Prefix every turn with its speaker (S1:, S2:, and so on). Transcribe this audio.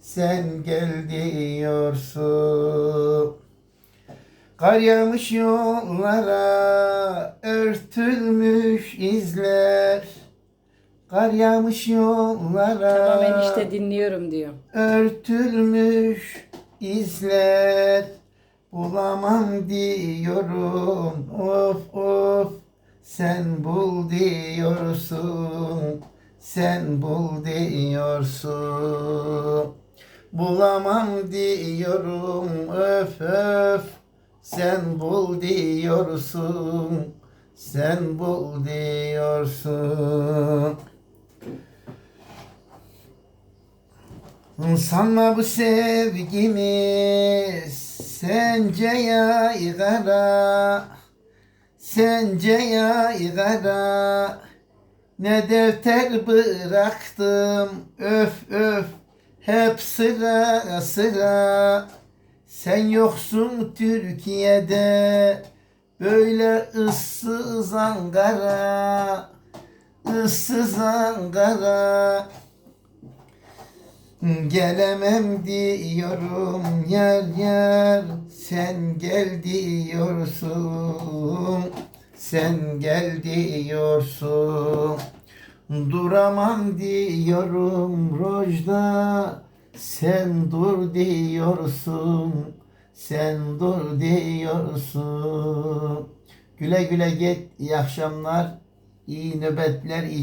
S1: sen gel diyorsun. Kar yağmış yollara örtülmüş izler. Kar yağmış yollara
S2: Tamam enişte dinliyorum diyor.
S1: örtülmüş izler bulamam diyorum of of sen bul diyorsun sen bul diyorsun bulamam diyorum öf öf. Sen bul diyorsun sen bul diyorsun. Sanma bu sevgimiz sence yaygara? Sence yaygara? Ne defter bıraktım öf öf hep sıra sıra. Sen yoksun Türkiye'de. Böyle ıssız Ankara. Issız Ankara. Gelemem diyorum yer yer. Sen gel diyorsun. Sen gel diyorsun duramam diyorum rojda sen dur diyorsun sen dur diyorsun. Güle güle git iyi akşamlar iyi nöbetler iyi